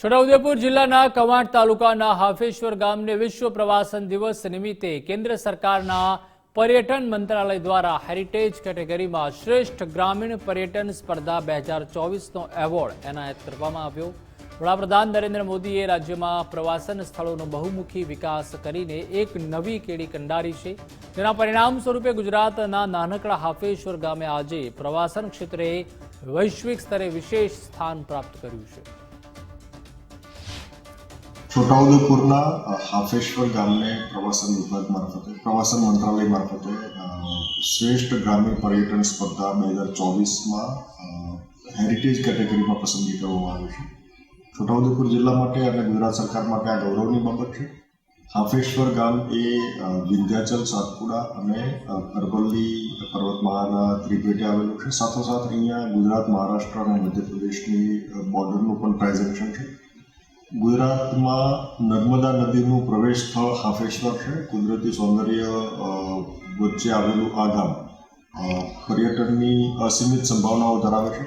છોટાઉદેપુર જિલ્લાના કવાંટ તાલુકાના હાફેશ્વર ગામને વિશ્વ પ્રવાસન દિવસ નિમિત્તે કેન્દ્ર સરકારના પર્યટન મંત્રાલય દ્વારા હેરિટેજ કેટેગરીમાં શ્રેષ્ઠ ગ્રામીણ પર્યટન સ્પર્ધા બે હજાર ચોવીસનો એવોર્ડ એનાયત કરવામાં આવ્યો. વડાપ્રધાન નરેન્દ્ર મોદીએ રાજ્યમાં પ્રવાસન સ્થળોનો બહુમુખી વિકાસ કરીને એક નવી કેડી કંડારી છે. જેના પરિણામ સ્વરૂપે ગુજરાતના નાનકડા હાફેશ્વર ગામે આજે પ્રવાસન ક્ષેત્રે વૈશ્વિક સ્તરે વિશેષ સ્થાન પ્રાપ્ત કર્યું છે. છોટાઉદેપુરના હાફેશ્વર ગામને પ્રવાસન વિભાગ મારફતે, પ્રવાસન મંત્રાલય મારફતે શ્રેષ્ઠ ગ્રામીણ પર્યટન સ્પર્ધા બે હજાર ચોવીસમાં હેરિટેજ કેટેગરીમાં પસંદગી કરવામાં આવી છે. છોટાઉદેપુર જિલ્લા માટે અને ગુજરાત સરકાર માટે આ ગૌરવની બાબત છે. હાફેશ્વર ગામ એ વિંધ્યાચલ, સાતપુડા અને અરવલ્લી પર્વતમાળાના ત્રિભેટે આવેલું છે. સાથોસાથ અહીંયા ગુજરાત, મહારાષ્ટ્ર અને મધ્યપ્રદેશની બોર્ડરનું પણ પ્રેઝન્ટેશન છે ગુજરાતમાં નર્મદા નદીનું પ્રવેશ સ્થળ હાફેશ્વર છે. કુદરતી સૌંદર્ય વચ્ચે આવેલું આ ગામ પર્યટનની અસીમિત સંભાવનાઓ ધરાવે છે.